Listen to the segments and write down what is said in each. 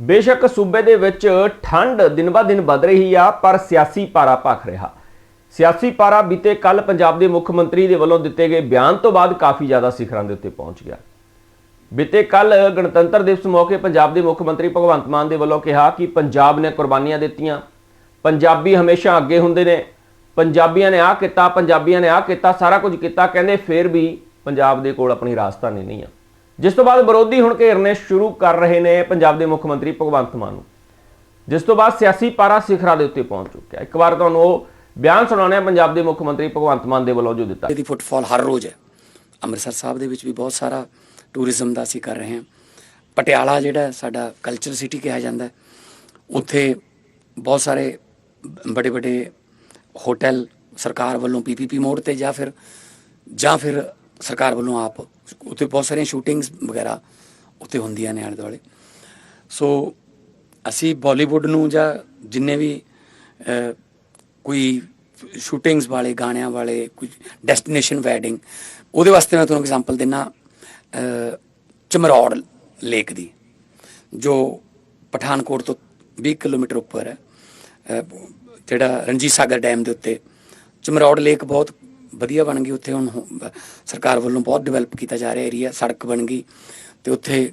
ਬੇਸ਼ੱਕ ਸੂਬੇ ਦੇ ਵਿੱਚ ਠੰਡ ਦਿਨ-ਬਾ-ਦਿਨ ਵੱਧ ਰਹੀ ਆ, ਪਰ ਸਿਆਸੀ ਪਾਰਾ ਭਖ ਰਿਹਾ। ਸਿਆਸੀ ਪਾਰਾ ਬੀਤੇ ਕੱਲ ਪੰਜਾਬ ਦੇ ਮੁੱਖ ਮੰਤਰੀ ਦੇ ਵੱਲੋਂ ਦਿੱਤੇ ਗਏ ਬਿਆਨ ਤੋਂ ਬਾਅਦ ਕਾਫੀ ਜ਼ਿਆਦਾ ਸਿਖਰਾਂ ਦੇ ਉੱਤੇ ਪਹੁੰਚ ਗਿਆ। ਬੀਤੇ ਕੱਲ ਗਣਤੰਤਰ ਦਿਵਸ ਮੌਕੇ ਪੰਜਾਬ ਦੇ ਮੁੱਖ ਮੰਤਰੀ ਭਗਵੰਤ ਮਾਨ ਦੇ ਵੱਲੋਂ ਕਿਹਾ ਕਿ ਪੰਜਾਬ ਨੇ ਕੁਰਬਾਨੀਆਂ ਦਿੱਤੀਆਂ। ਪੰਜਾਬੀ ਹਮੇਸ਼ਾ ਅੱਗੇ ਹੁੰਦੇ ਨੇ। ਪੰਜਾਬੀਆਂ ਨੇ ਆਹ ਕੀਤਾ, ਪੰਜਾਬੀਆਂ ਨੇ ਆਹ ਕੀਤਾ, ਸਾਰਾ ਕੁਝ ਕੀਤਾ, ਕਹਿੰਦੇ ਫਿਰ ਵੀ ਪੰਜਾਬ ਦੇ ਕੋਲ ਆਪਣੀ ਰਾਜਧਾਨੀ ਨਹੀਂ ਆ। ਜਿਸ ਤੋਂ ਬਾਅਦ ਵਿਰੋਧੀ ਹੁਣ ਘੇਰਨੇ ਸ਼ੁਰੂ ਕਰ ਰਹੇ ਨੇ ਪੰਜਾਬ ਦੇ ਮੁੱਖ ਮੰਤਰੀ ਭਗਵੰਤ ਮਾਨ ਨੂੰ। ਜਿਸ ਤੋਂ ਬਾਅਦ ਸਿਆਸੀ ਪਾਰਾ ਸਿਖਰਾਂ ਦੇ ਉੱਤੇ ਪਹੁੰਚ ਚੁੱਕਿਆ ਇੱਕ ਵਾਰ ਤੁਹਾਨੂੰ ਉਹ ਬਿਆਨ ਸੁਣਾਉਂਦੇ ਹਾਂ, ਪੰਜਾਬ ਦੇ ਮੁੱਖ ਮੰਤਰੀ ਭਗਵੰਤ ਮਾਨ ਦੇ ਵੱਲੋਂ ਜੋ ਦਿੱਤਾ। ਇਹਦੀ ਫੁੱਟਫਾਲ ਹਰ ਰੋਜ਼ ਹੈ। ਅੰਮ੍ਰਿਤਸਰ ਸਾਹਿਬ ਦੇ ਵਿੱਚ ਵੀ ਬਹੁਤ ਸਾਰਾ ਟੂਰਿਜ਼ਮ ਦਾ ਅਸੀਂ ਕਰ ਰਹੇ ਹਾਂ। ਪਟਿਆਲਾ ਜਿਹੜਾ ਸਾਡਾ ਕਲਚਰ ਸਿਟੀ ਕਿਹਾ ਜਾਂਦਾ ਹੈ। ਉੱਥੇ ਬਹੁਤ ਸਾਰੇ ਬੜੇ ਬੜੇ ਹੋਟਲ ਸਰਕਾਰ ਵੱਲੋਂ ਪੀਪੀਪੀ ਮੋਡ ਤੇ ਜਾਂ ਫਿਰ ਜਾਂ ਫਿਰ ਸਰਕਾਰ ਵੱਲੋਂ ਆਪ ਉੱਥੇ ਬਹੁਤ ਸਾਰੀਆਂ ਸ਼ੂਟਿੰਗਸ ਵਗੈਰਾ ਉੱਥੇ ਹੁੰਦੀਆਂ ਨੇ ਆਲੇ ਦੁਆਲੇ। ਸੋ ਅਸੀਂ ਬਾਲੀਵੁੱਡ ਨੂੰ ਜਾਂ ਜਿੰਨੇ ਵੀ ਕੋਈ ਸ਼ੂਟਿੰਗਸ ਵਾਲੇ, ਗਾਣਿਆਂ ਵਾਲੇ ਕੁਝ ਡੈਸਟੀਨੇਸ਼ਨ ਵੈਡਿੰਗ ਉਹਦੇ ਵਾਸਤੇ ਮੈਂ ਤੁਹਾਨੂੰ ਐਗਜ਼ਾਮਪਲ ਦਿੰਨਾ ਚਮਰੌੜ ਲੇਕ ਦੀ, ਜੋ ਪਠਾਨਕੋਟ ਤੋਂ 20 ਕਿਲੋਮੀਟਰ ਉੱਪਰ ਹੈ। ਜਿਹੜਾ ਰਣਜੀਤ ਸਾਗਰ ਡੈਮ ਦੇ ਉੱਤੇ। ਚਮਰੌੜ ਲੇਕ ਬਹੁਤ ਵਧੀਆ ਬਣ ਗਈ, ਉੱਥੇ ਹੁਣ ਸਰਕਾਰ ਵੱਲੋਂ ਬਹੁਤ ਡਿਵੈਲਪ ਕੀਤਾ ਜਾ ਰਿਹਾ ਏਰੀਆ ਸੜਕ ਬਣ ਗਈ ਤੇ ਉੱਥੇ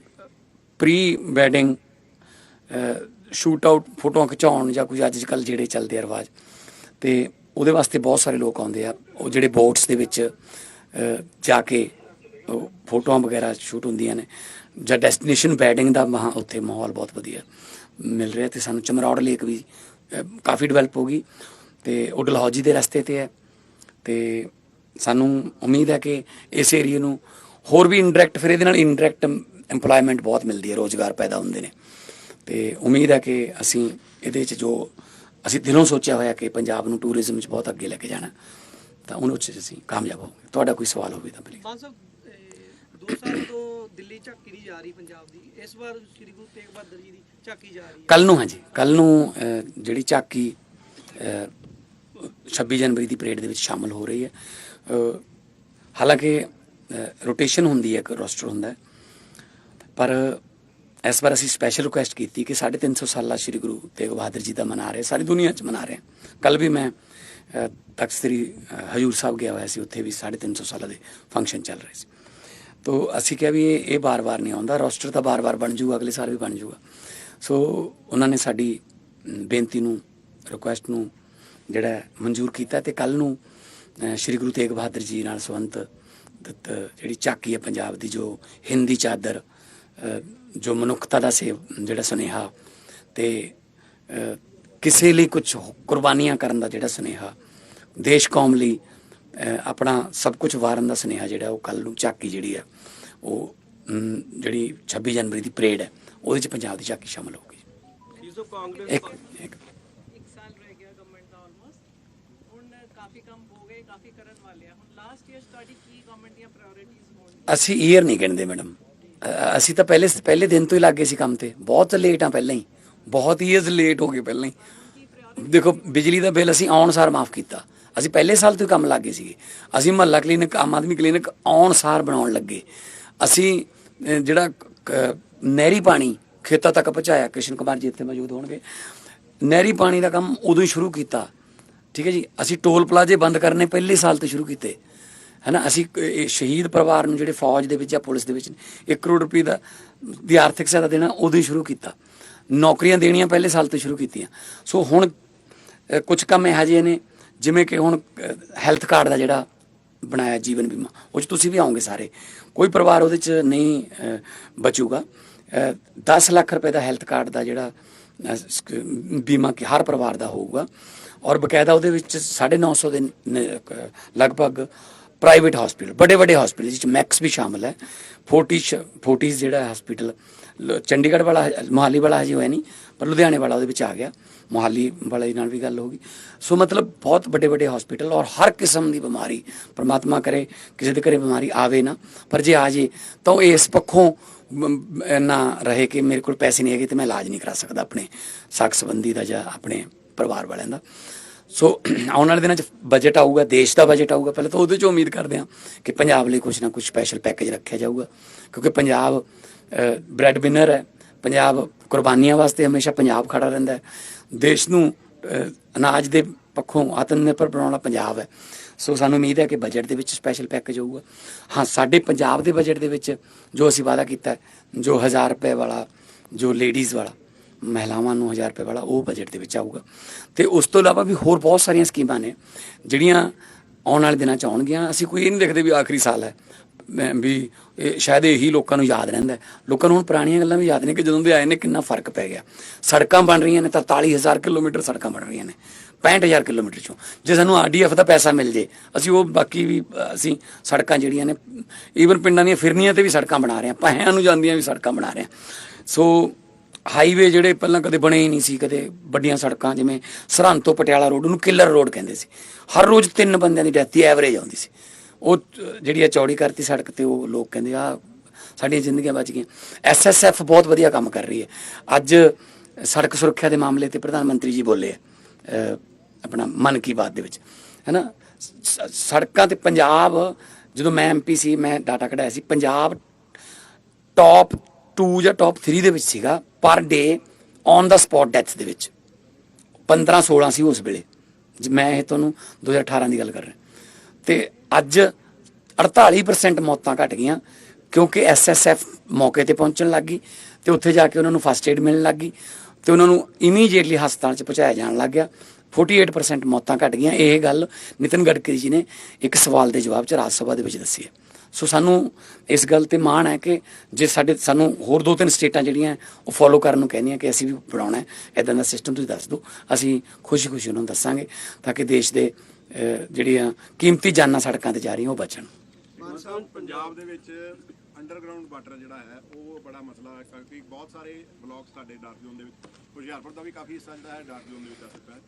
ਪ੍ਰੀ ਵੈਡਿੰਗ ਸ਼ੂਟ ਆਊਟ ਫੋਟੋਆਂ ਖਿਚਾਉਣ ਜਾਂ ਕੁਝ ਅੱਜ ਕੱਲ ਜਿਹੜੇ ਚੱਲਦੇ ਆ ਰਿਵਾਜ ਤੇ ਉਹਦੇ ਵਾਸਤੇ ਬਹੁਤ ਸਾਰੇ ਲੋਕ ਆਉਂਦੇ ਆ, ਉਹ ਜਿਹੜੇ ਬੋਟਸ ਦੇ ਵਿੱਚ ਜਾ ਕੇ ਫੋਟੋਆਂ ਵਗੈਰਾ ਸ਼ੂਟ ਹੁੰਦੀਆਂ ਨੇ ਜਾਂ ਡੈਸਟੀਨੇਸ਼ਨ ਵੈਡਿੰਗ ਦਾ ਮਹਾ ਉੱਥੇ ਮਾਹੌਲ ਬਹੁਤ ਵਧੀਆ ਮਿਲ ਰਿਹਾ ਤੇ ਸਾਨੂੰ ਚਮਰੌੜ ਲੇਕ ਵੀ ਕਾਫੀ ਡਿਵੈਲਪ ਹੋ ਗਈ ਤੇ ਉਹ ਡਲਹੌਜੀ ਦੇ ਰਸਤੇ ਤੇ ਹੈ। ਤੇ ਸਾਨੂੰ ਉਮੀਦ ਹੈ ਕਿ ਇਸ ਏਰੀਏ ਨੂੰ ਹੋਰ ਵੀ ਇਨਡਾਇਰੈਕਟ ਫਿਰ ਇਹਦੇ ਨਾਲ ਇਨਡਾਇਰੈਕਟ EMPLOYMENT ਬਹੁਤ ਮਿਲਦੀ ਹੈ ਰੋਜ਼ਗਾਰ ਪੈਦਾ ਹੁੰਦੇ ਨੇ। ਤੇ ਉਮੀਦ ਹੈ ਕਿ ਅਸੀਂ ਇਹਦੇ ਵਿੱਚ ਜੋ ਅਸੀਂ ਦਿਲੋਂ ਸੋਚਿਆ ਹੋਇਆ ਕਿ ਪੰਜਾਬ ਨੂੰ ਟੂਰਿਜ਼ਮ ਵਿੱਚ ਬਹੁਤ ਅੱਗੇ ਲੈ ਕੇ ਜਾਣਾ ਤਾਂ ਉਹਨੂੰ ਵਿੱਚ ਅਸੀਂ ਕਾਮਯਾਬ ਹੋਵਾਂਗੇ। ਤੁਹਾਡਾ ਕੋਈ ਸਵਾਲ ਹੋਵੇ ਤਾਂ ਪਲੀਜ਼ ਮਾਨ ਸਾਹਿਬ ਅਹ, ਦੋ ਸਾਲ ਤੋਂ ਦਿੱਲੀ ਝਾਕੀ ਨਹੀਂ ਜਾ ਰਹੀ ਪੰਜਾਬ ਦੀ। ਇਸ ਵਾਰ ਸ੍ਰੀ ਗੁਰੂ ਤੇਗ ਬਹਾਦਰ ਜੀ ਦੀ ਝਾਕੀ ਜਾ ਰਹੀ ਹੈ। ਕੱਲ ਨੂੰ ਹਾਂਜੀ। ਕੱਲ ਨੂੰ ਜਿਹੜੀ ਝਾਕੀ 26 ਜਨਵਰੀ ਦੀ ਪਰੇਡ ਦੇ ਵਿੱਚ ਸ਼ਾਮਲ ਹੋ ਰਹੀ ਹੈ। ਹਾਲਾਂਕਿ ਰੋਟੇਸ਼ਨ ਹੁੰਦੀ ਹੈ, ਇੱਕ ਰੋਸਟਰ ਹੁੰਦਾ ਪਰ ਇਸ ਵਾਰ ਅਸੀਂ ਸਪੈਸ਼ਲ ਰਿਕੁਐਸਟ ਕੀਤੀ ਕਿ 350 ਸਾਲਾ ਸ੍ਰੀ ਗੁਰੂ ਤੇਗ ਬਹਾਦਰ ਜੀ ਦਾ ਮਨਾ ਰਹੇ, ਸਾਰੀ ਦੁਨੀਆ 'ਚ ਮਨਾ ਰਹੇ। ਕੱਲ ਵੀ ਮੈਂ ਤਖ਼ਤ ਸ੍ਰੀ ਹਜੂਰ ਸਾਹਿਬ ਗਿਆ ਹੋਇਆ ਸੀ, ਉੱਥੇ ਵੀ 350 ਸਾਲਾਂ ਦੇ ਫੰਕਸ਼ਨ ਚੱਲ ਰਹੇ ਸੀ। ਤੋ ਅਸੀਂ ਕਿਹਾ ਵੀ ਇਹ ਇਹ ਬਾਰ-ਬਾਰ ਨਹੀਂ ਆਉਂਦਾ, ਰੋਸਟਰ ਤਾਂ ਬਾਰ-ਬਾਰ ਬਣ ਜੂਗਾ, ਅਗਲੇ ਸਾਲ ਵੀ ਬਣ ਜੂਗਾ। ਸੋ ਉਹਨਾਂ ਨੇ ਸਾਡੀ ਬੇਨਤੀ ਨੂੰ ਰਿਕੁਐਸਟ ਨੂੰ ਜਿਹੜਾ ਮਨਜ਼ੂਰ ਕੀਤਾ ਤੇ ਕੱਲ ਨੂੰ ਸ਼੍ਰੀ ਗੁਰੂ ਤੇਗ ਬਹਾਦਰ ਜੀ ਨਾਲ ਸੰਬੰਧਿਤ ਦਤ ਜਿਹੜੀ ਝਾਕੀ ਹੈ ਪੰਜਾਬ ਦੀ ਜੋ ਹਿੰਦੀ ਚਾਦਰ ਜੋ ਮਨੁੱਖਤਾ ਦਾ ਸੇਵ ਜਿਹੜਾ ਸੁਨੇਹਾ ਤੇ ਕਿਸੇ ਲਈ ਕੁਝ ਕੁਰਬਾਨੀਆਂ ਕਰਨ ਦਾ ਜਿਹੜਾ ਸੁਨੇਹਾ ਦੇਸ਼ ਕੌਮ ਲਈ ਆਪਣਾ ਸਭ ਕੁਝ ਵਾਰਨ ਦਾ ਸੁਨੇਹਾ ਜਿਹੜਾ ਉਹ ਕੱਲ ਨੂੰ ਝਾਕੀ ਜਿਹੜੀ ਹੈ ਉਹ ਜਿਹੜੀ 26 ਜਨਵਰੀ ਦੀ ਪਰੇਡ ਹੈ ਉਹਦੇ ਚ ਪੰਜਾਬ ਦੀ ਝਾਕੀ ਸ਼ਾਮਲ ਹੋਊਗੀ। ਇੱਕ ਇੱਕ ਸਾਲ ਰਹਿ ਗਿਆ ਗਵਰਨਮੈਂਟ ਦਾ ਆਲਮੋਸਟ ਹੁਣ ਕਾਫੀ ਕੰਮ ਹੋ ਗਏ ਕਾਫੀ ਕਰਨ ਵਾਲੇ ਆ। ਹੁਣ ਲਾਸਟ ਈਅਰ ਤੁਹਾਡੀ ਕੀ ਗਵਰਨਮੈਂਟ ਦੀਆਂ ਪ੍ਰਾਇੋਰਟੀਜ਼ ਹੋਣਗੀਆਂ? ਅਸੀਂ ਈਅਰ ਨਹੀਂ ਗਿਣਦੇ ਮੈਡਮ ਅਸੀਂ ਤਾਂ ਪਹਿਲੇ ਪਹਿਲੇ ਦਿਨ ਤੋਂ ਹੀ ਲੱਗੇ ਸੀ ਕੰਮ ਤੇ। ਬਹੁਤ ਲੇਟ ਆ ਪਹਿਲਾਂ ਹੀ। ਬਹੁਤ ਈਅਰਸ ਲੇਟ ਹੋ ਗਏ ਪਹਿਲਾਂ ਹੀ। ਦੇਖੋ, ਬਿਜਲੀ ਦਾ ਬਿੱਲ ਅਸੀਂ ਆਉਣ ਸਾਰ ਮਾਫ ਕੀਤਾ। ਅਸੀਂ ਪਹਿਲੇ ਸਾਲ ਤੋਂ ਹੀ ਕੰਮ ਲੱਗੇ ਸੀਗੇ। ਅਸੀਂ ਮਹੱਲਾ ਕਲੀਨਿਕ, ਆਮ ਆਦਮੀ ਕਲੀਨਿਕ ਆਉਣ ਸਾਰ ਬਣਾਉਣ ਲੱਗੇ। ਅਸੀਂ ਜਿਹੜਾ ਨਹਿਰੀ ਪਾਣੀ ਖੇਤਾਂ ਤੱਕ ਪਹੁੰਚਾਇਆ, ਕ੍ਰਿਸ਼ਨ ਕੁਮਾਰ ਜੀ ਇੱਥੇ ਮੌਜੂਦ ਹੋਣਗੇ। ਨਹਿਰੀ ਪਾਣੀ ਦਾ ਕੰਮ ਉਦੋਂ ਹੀ ਸ਼ੁਰੂ ਕੀਤਾ। ਠੀਕ ਹੈ ਜੀ? ਅਸੀਂ ਟੋਲ ਪਲਾਜ਼ੇ ਬੰਦ ਕਰਨੇ ਪਹਿਲੇ ਸਾਲ ਤੋਂ ਸ਼ੁਰੂ ਕੀਤੇ। ਹੈਨਾ? ਅਸੀਂ ਸ਼ਹੀਦ ਪਰਿਵਾਰ ਨੂੰ ਜਿਹੜੇ ਫੌਜ ਦੇ ਵਿੱਚ ਜਾਂ ਪੁਲਿਸ ਦੇ ਵਿੱਚ 1 ਕਰੋੜ ਰੁਪਏ ਦਾ ਦੀ ਆਰਥਿਕ ਸਹਾਇਤਾ ਦੇਣਾ ਉਦੋਂ ਹੀ ਸ਼ੁਰੂ ਕੀਤਾ। ਨੌਕਰੀਆਂ ਦੇਣੀਆਂ ਪਹਿਲੇ ਸਾਲ ਤੋਂ ਸ਼ੁਰੂ ਕੀਤੀਆਂ। ਸੋ ਹੁਣ ਅ, ਕੁਝ ਕੰਮ ਇਹੋ ਜਿਹੇ ਨੇ ਜਿਵੇਂ ਕਿ ਹੁਣ ਹੈਲਥ ਕਾਰਡ ਦਾ ਜਿਹੜਾ ਬਣਾਇਆ ਜੀਵਨ ਬੀਮਾ ਉਹ 'ਚ ਤੁਸੀਂ ਵੀ ਆਓਗੇ ਸਾਰੇ। ਕੋਈ ਪਰਿਵਾਰ ਉਹਦੇ 'ਚ ਨਹੀਂ ਬਚੂਗਾ। ਅ, 10 ਲੱਖ ਰੁਪਏ ਦਾ ਹੈਲਥ ਕਾਰਡ ਦਾ ਜਿਹੜਾ ਬੀਮਾ ਕਿ ਹਰ ਪਰਿਵਾਰ ਦਾ ਹੋਊਗਾ। ਔਰ ਬਕਾਇਦਾ ਉਹਦੇ ਵਿੱਚ 950 ਦੇ ਨ- ਕ- ਲਗਭਗ ਪ੍ਰਾਈਵੇਟ ਹਸਪੀਟਲ ਵੱਡੇ ਵੱਡੇ ਹਸਪੀਟਲ ਜਿਸ ਚ ਮੈਕਸ ਵੀ ਸ਼ਾਮਲ ਹੈ। ਫੋਰਟਿਸ ਫੋਰਟਿਸ ਜਿਹੜਾ ਹਸਪੀਟਲ ਚੰਡੀਗੜ੍ਹ ਵਾਲਾ, ਮੋਹਾਲੀ ਵਾਲਾ ਹਜੇ ਹੋਇਆ ਨਹੀਂ, ਪਰ ਲੁਧਿਆਣੇ ਵਾਲਾ ਉਹਦੇ ਵਿੱਚ ਆ ਗਿਆ। ਮੋਹਾਲੀ ਵਾਲੇ ਨਾਲ ਵੀ ਗੱਲ ਹੋ ਗਈ। ਸੋ ਮਤਲਬ ਬਹੁਤ ਵੱਡੇ ਵੱਡੇ ਹਸਪੀਟਲ ਔਰ ਹਰ ਕਿਸਮ ਦੀ ਬਿਮਾਰੀ, ਪਰਮਾਤਮਾ ਕਰੇ, ਕਿਸੇ ਦੇ ਘਰੇ ਬਿਮਾਰੀ ਆਵੇ ਨਾ, ਪਰ ਜੇ ਆ ਜੇ, ਤਾਂ ਉਹ ਇਸ ਪੱਖੋਂ ਮ- ਨਾ ਰਹੇ ਕਿ ਮੇਰੇ ਕੋਲ ਪੈਸੇ ਨਹੀਂ ਹੈਗੇ ਤੇ ਮੈਂ ਇਲਾਜ ਨਹੀਂ ਕਰਾ ਸਕਦਾ ਆਪਣੇ ਸਾਖ ਸੰਬੰਧੀ ਦਾ ਜਾਂ ਆਪਣੇ ਪਰਿਵਾਰ ਵਾਲਿਆਂ ਦਾ। ਸੋ ਆਉਣ ਵਾਲੇ ਦਿਨਾਂ 'ਚ ਬਜਟ ਆਊਗਾ, ਦੇਸ਼ ਦਾ ਬਜਟ ਆਊਗਾ। ਪਹਿਲਾਂ ਤਾਂ ਉਹਦੇ 'ਚ ਉਮੀਦ ਕਰਦੇ ਹਾਂ ਕਿ ਪੰਜਾਬ ਲਈ ਕੁਝ ਨਾ ਕੁਝ ਸਪੈਸ਼ਲ ਪੈਕੇਜ ਰੱਖਿਆ ਜਾਊਗਾ। ਕਿਉਂਕਿ ਪੰਜਾਬ ਬ੍ਰੈਡ ਵਿਨਰ ਹੈ। ਪੰਜਾਬ ਕੁਰਬਾਨੀਆਂ ਵਾਸਤੇ ਹਮੇਸ਼ਾ ਪੰਜਾਬ ਖੜਾ ਰਹਿੰਦਾ ਹੈ। ਦੇਸ਼ ਨੂੰ ਅਨਾਜ ਦੇ ਪੱਖੋਂ ਆਤਮ ਨਿਰਭਰ ਬਣਾਉਣਾ ਪੰਜਾਬ ਹੈ। ਸੋ ਸਾਨੂੰ ਉਮੀਦ ਹੈ ਕਿ ਬਜਟ ਦੇ ਵਿੱਚ ਸਪੈਸ਼ਲ ਪੈਕੇਜ ਹੋਊਗਾ ਹਾਂ, ਸਾਡੇ ਪੰਜਾਬ ਦੇ ਬਜਟ ਦੇ ਵਿੱਚ ਜੋ ਅਸੀਂ ਵਾਅਦਾ ਕੀਤਾ ਜੋ 1000 ਰੁਪਏ ਵਾਲਾ, ਜੋ ਲੇਡੀਜ਼ ਵਾਲਾ ਮਹਿਲਾਵਾਂ ਨੂੰ 1000 ਰੁਪਏ ਵਾਲਾ ਉਹ ਬਜਟ ਦੇ ਵਿੱਚ ਆਊਗਾ। ਤੇ ਉਸ ਤੋਂ ਇਲਾਵਾ ਵੀ ਹੋਰ ਬਹੁਤ ਸਾਰੀਆਂ ਸਕੀਮਾਂ ਨੇ, ਜਿਹੜੀਆਂ ਆਉਣ ਵਾਲੇ ਦਿਨਾਂ ਚ ਆਉਣਗੀਆਂ। ਅਸੀਂ ਕੋਈ ਇਹ ਨਹੀਂ ਦੇਖਦੇ ਵੀ ਆਖਰੀ ਸਾਲ ਹੈ। ਵੀ ਇਹ ਸ਼ਾਇਦ ਇਹੀ ਲੋਕਾਂ ਨੂੰ ਯਾਦ ਰਹਿੰਦਾ ਲੋਕਾਂ ਨੂੰ ਹੁਣ ਪੁਰਾਣੀਆਂ ਗੱਲਾਂ ਵੀ ਯਾਦ ਨਹੀਂ ਕਿ ਜਦੋਂ ਦੇ ਆਏ ਨੇ ਕਿੰਨਾ ਫ਼ਰਕ ਪੈ ਗਿਆ। ਸੜਕਾਂ ਬਣ ਰਹੀਆਂ ਨੇ 43000 ਕਿਲੋਮੀਟਰ ਸੜਕਾਂ ਬਣ ਰਹੀਆਂ ਨੇ। 65000 ਕਿਲੋਮੀਟਰ ਚੋਂ। ਜੇ ਸਾਨੂੰ ਆਰਡੀਐਫ ਦਾ ਪੈਸਾ ਮਿਲ ਜੇ, ਅਸੀਂ ਉਹ ਬਾਕੀ ਵੀ, ਅਸੀਂ ਸੜਕਾਂ ਜਿਹੜੀਆਂ ਨੇ ਈਵਨ ਪਿੰਡਾਂ ਦੀਆਂ ਫਿਰਨੀਆਂ ਤੇ ਵੀ ਸੜਕਾਂ ਬਣਾ ਰਹੇ ਹਾਂ। ਪਾਹਿਆਂ ਨੂੰ ਜਾਂਦੀਆਂ ਵੀ ਸੜਕਾਂ ਬਣਾ ਰਹੇ ਹਾਂ। ਸੋ ਹਾਈਵੇ ਜਿਹੜੇ ਪਹਿਲਾਂ ਕਦੇ ਬਣੇ ਹੀ ਨਹੀਂ ਸੀ, ਕਦੇ ਵੱਡੀਆਂ ਸੜਕਾਂ, ਜਿਵੇਂ ਸਰਹੰਦ ਤੋਂ ਪਟਿਆਲਾ ਰੋਡ ਨੂੰ ਕਿਲਰ ਰੋਡ ਕਹਿੰਦੇ ਸੀ। ਹਰ ਰੋਜ਼ ਤਿੰਨ ਬੰਦਿਆਂ ਦੀ ਡੈਥ ਦੀ ਐਵਰੇਜ ਆਉਂਦੀ ਸੀ। ਉਹ, ਜਿਹੜੀ ਆ ਚੌੜੀ ਕਰਤੀ ਸੜਕ ਤੇ ਉਹ ਲੋਕ ਕਹਿੰਦੇ ਆ ਸਾਡੀਆਂ ਜ਼ਿੰਦਗੀਆਂ ਬਚ ਗਈਆਂ। ਐਸਐਸਐਫ ਬਹੁਤ ਵਧੀਆ ਕੰਮ ਕਰ ਰਹੀ ਹੈ। ਅੱਜ ਸੜਕ ਸੁਰੱਖਿਆ ਦੇ ਮਾਮਲੇ ਤੇ ਪ੍ਰਧਾਨ ਮੰਤਰੀ ਜੀ ਬੋਲੇ ਆ ਆਪਣਾ ਮਨ ਕੀ ਬਾਤ ਦੇ ਵਿੱਚ। ਹੈਨਾ? ਸ- ਸੜਕਾਂ ਤੇ ਪੰਜਾਬ, ਜਦੋਂ ਮੈਂ ਐਮਪੀ ਸੀ, ਮੈਂ ਡਾਟਾ ਕਢਾਇਆ ਸੀ, ਪੰਜਾਬ ਟੌਪ 2 ਜਾਂ ਟੌਪ 3 ਦੇ ਵਿੱਚ ਸੀਗਾ ਪਰ dead on the spot death ਦੇ ਵਿੱਚ। 15 16 ਸੀ ਉਸ ਵੇਲੇ। ਜੇ ਮੈਂ ਇਹ ਤੁਹਾਨੂੰ 2018 ਦੀ ਗੱਲ ਕਰ ਰਿਹਾ। ਤੇ ਅੱਜ 48% ਮੌਤਾਂ ਘਟ ਗਈਆਂ, ਕਿਉਂਕਿ ਐਸਐਸਐਫ ਮੌਕੇ ਤੇ ਪਹੁੰਚਣ ਲੱਗ ਗਈ ਤੇ ਉੱਥੇ ਜਾ ਕੇ ਉਹਨਾਂ ਨੂੰ ਫਸਟ ਏਡ ਮਿਲਣ ਲੱਗ ਗਈ ਤੇ ਉਹਨਾਂ ਨੂੰ ਇਮੀਡੀਏਟਲੀ ਹਸਪਤਾਲ 'ਚ ਪਹੁੰਚਾਇਆ ਜਾਣ ਲੱਗ ਗਿਆ। 48% ਮੌਤਾਂ ਘਟ ਗਈਆਂ। ਇਹ ਗੱਲ ਨਿਤਿਨ ਗਡਕਰੀ ਜੀ ਨੇ ਇੱਕ ਸਵਾਲ ਦੇ ਜਵਾਬ 'ਚ ਰਾਜ ਸਭਾ ਦੇ ਵਿੱਚ ਦੱਸੀ ਹੈ। ਸੋ ਸਾਨੂੰ ਇਸ ਗੱਲ ਤੇ ਮਾਣ ਹੈ ਕਿ ਜੇ ਸਾਡੇ ਸਾਨੂੰ ਹੋਰ ਦੋ ਤਿੰਨ ਸਟੇਟਾਂ ਜਿਹੜੀਆਂ ਉਹ ਫੋਲੋ ਕਰਨ ਨੂੰ ਕਹਿੰਦੀਆਂ ਕਿ ਅਸੀਂ ਵੀ ਬਣਾਉਣਾ ਹੈ। ਇਦਾਂ ਦਾ ਸਿਸਟਮ ਤੁਸੀਂ ਦੱਸ ਦਿਓ। ਅਸੀਂ ਖੁਸ਼ੀ-ਖੁਸ਼ੀ ਉਹਨਾਂ ਨੂੰ ਦੱਸਾਂਗੇ ਤਾਂ ਕਿ ਦੇਸ਼ ਦੇ ਜਿਹੜੀਆਂ ਕੀਮਤੀ ਜਾਨਾਂ ਸੜਕਾਂ ਤੇ ਜਾ ਰਹੀਆਂ, ਉਹ ਬਚਣ। ਪੰਜਾਬ ਦੇ ਵਿੱਚ ਅੰਡਰਗਰਾਉਂਡ ਵਾਟਰ ਜਿਹੜਾ ਹੈ, ਉਹ ਬੜਾ ਮਸਲਾ ਹੈ। ਕਿਉਂਕਿ ਬਹੁਤ ਸਾਰੇ ਬਲਾਕਸ ਸਾਡੇ ਡਾਰਕ ਜ਼ੋਨ ਦੇ ਵਿੱਚ, ਹੁਸ਼ਿਆਰਪੁਰ ਦਾ ਵੀ ਕਾਫੀ ਹਿੱਸਾ ਜਿਹੜਾ ਹੈ, ਡਾਰਕ ਜ਼ੋਨ ਦੇ ਵਿੱਚ ਆ ਚੁੱਕਾ ਹੈ।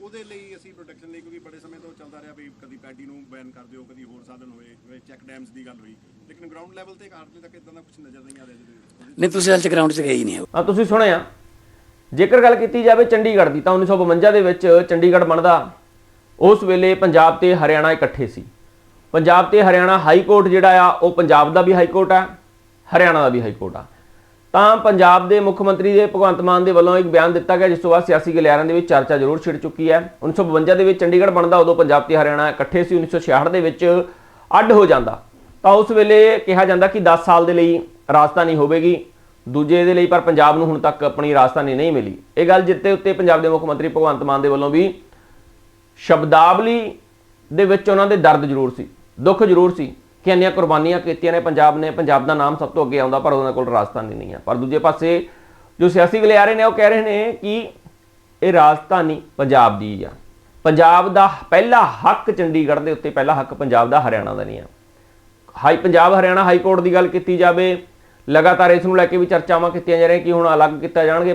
ਉਹਦੇ ਲਈ ਅਸੀਂ ਪ੍ਰੋਟੈਕਸ਼ਨ ਲਈ ਕਿਉਂਕਿ ਬੜੇ ਸਮੇਂ ਤੋਂ ਚੱਲਦਾ ਰਿਹਾ ਵੀ ਕਦੀ ਪੈਡੀ ਨੂੰ ਬੈਨ ਕਰ ਦਿਓ ਕਦੀ ਹੋਰ ਸਾਧਨ ਹੋਏ ਚੈੱਕ ਡੈਮਸ ਦੀ ਗੱਲ ਹੋਈ। ਲੇਕਿਨ ਗਰਾਊਂਡ ਲੈਵਲ ਤੇ ਹਾਲੇ ਤੱਕ ਇਦਾਂ ਦਾ ਕੁਝ ਨਜ਼ਰ ਨਹੀਂ ਆ ਰਿਹਾ ਜਿਹਦੇ ਨਹੀਂ ਤੁਸੀਂ ਹਾਲ ਚ ਗਰਾਊਂਡ 'ਚ ਗਏ ਹੀ ਨਹੀਂ ਹੋ। ਆ ਤੁਸੀਂ ਸੁਣਿਆ। ਜੇਕਰ ਗੱਲ ਕੀਤੀ ਜਾਵੇ ਚੰਡੀਗੜ੍ਹ ਦੀ ਤਾਂ 1952 ਦੇ ਵਿੱਚ ਚੰਡੀਗੜ੍ਹ ਬਣਦਾ। ਉਸ ਵੇਲੇ ਪੰਜਾਬ ਤੇ ਹਰਿਆਣਾ ਇਕੱਠੇ ਸੀ। ਪੰਜਾਬ ਤੇ ਹਰਿਆਣਾ ਹਾਈ ਕੋਰਟ ਜਿਹੜਾ ਆ ਉਹ ਪੰਜਾਬ ਦਾ ਵੀ ਹਾਈ ਕੋਰਟ ਆ ਹਰਿਆਣਾ ਦਾ ਵੀ ਹਾਈ ਕੋਰਟ ਆ। ਤਾਂ ਪੰਜਾਬ ਦੇ ਮੁੱਖ ਮੰਤਰੀ ਦੇ ਭਗਵੰਤ ਮਾਨ ਦੇ ਵੱਲੋਂ ਇੱਕ ਬਿਆਨ ਦਿੱਤਾ ਗਿਆ, ਜਿਸ ਤੋਂ ਬਾਅਦ ਸਿਆਸੀ ਗਲਿਆਰਾਂ ਦੇ ਵਿੱਚ ਚਰਚਾ ਜ਼ਰੂਰ ਛਿੜ ਚੁੱਕੀ ਹੈ। 1952 ਦੇ ਵਿੱਚ ਚੰਡੀਗੜ੍ਹ ਬਣਦਾ, ਉਦੋਂ ਪੰਜਾਬ ਤੇ ਹਰਿਆਣਾ ਇਕੱਠੇ ਸੀ 1966 ਦੇ ਵਿੱਚ ਅੱਡ ਹੋ ਜਾਂਦਾ। ਤਾਂ ਉਸ ਵੇਲੇ ਕਿਹਾ ਜਾਂਦਾ ਕਿ 10 ਸਾਲ ਦੇ ਲਈ ਰਾਜਧਾਨੀ ਹੋਵੇਗੀ, ਦੂਜੇ ਦੇ ਲਈ ਪਰ ਪੰਜਾਬ ਨੂੰ ਹੁਣ ਤੱਕ ਆਪਣੀ ਰਾਜਧਾਨੀ ਨਹੀਂ ਮਿਲੀ। ਇਹ ਗੱਲ ਜਿੱਤੇ ਉੱਤੇ ਪੰਜਾਬ ਦੇ ਮੁੱਖ ਮੰਤਰੀ ਭਗਵੰਤ ਮਾਨ ਦੇ ਵੱਲੋਂ ਵੀ ਸ਼ਬਦਾਵਲੀ ਦੇ ਵਿੱਚ ਉਹਨਾਂ ਦੇ ਦਰਦ ਜ਼ਰੂਰ ਸੀ, ਦੁੱਖ ਜ਼ਰੂਰ ਸੀ। ਕਿ ਇੰਨੀਆਂ ਕੁਰਬਾਨੀਆਂ ਕੀਤੀਆਂ ਨੇ, ਪੰਜਾਬ ਨੇ, ਪੰਜਾਬ ਦਾ ਨਾਮ ਸਭ ਤੋਂ ਅੱਗੇ ਆਉਂਦਾ, ਪਰ ਉਹਨਾਂ ਕੋਲ ਰਾਜਧਾਨੀ ਨਹੀਂ ਆ। ਪਰ ਦੂਜੇ ਪਾਸੇ ਜੋ ਸਿਆਸੀ ਗਲਿਆਰੇ ਨੇ, ਉਹ ਕਹਿ ਰਹੇ ਨੇ ਕਿ ਇਹ ਰਾਜਧਾਨੀ ਪੰਜਾਬ ਦੀ ਆ। ਪੰਜਾਬ ਦਾ ਪਹਿਲਾ ਹੱਕ ਚੰਡੀਗੜ੍ਹ ਦੇ ਉੱਤੇ, ਪਹਿਲਾ ਹੱਕ ਪੰਜਾਬ ਦਾ ਹਰਿਆਣਾ ਦਾ ਨਹੀਂ ਆ। High Punjab Haryana high court ਦੀ ਗੱਲ ਕੀਤੀ ਜਾਵੇ, ਲਗਾਤਾਰ ਇਸ ਨੂੰ ਲੈ ਕੇ ਵੀ ਚਰਚਾਵਾਂ ਕੀਤੀਆਂ ਜਾ ਰਹੀਆਂ ਕਿ ਹੁਣ ਅਲੱਗ ਕੀਤਾ ਜਾਣਗੇ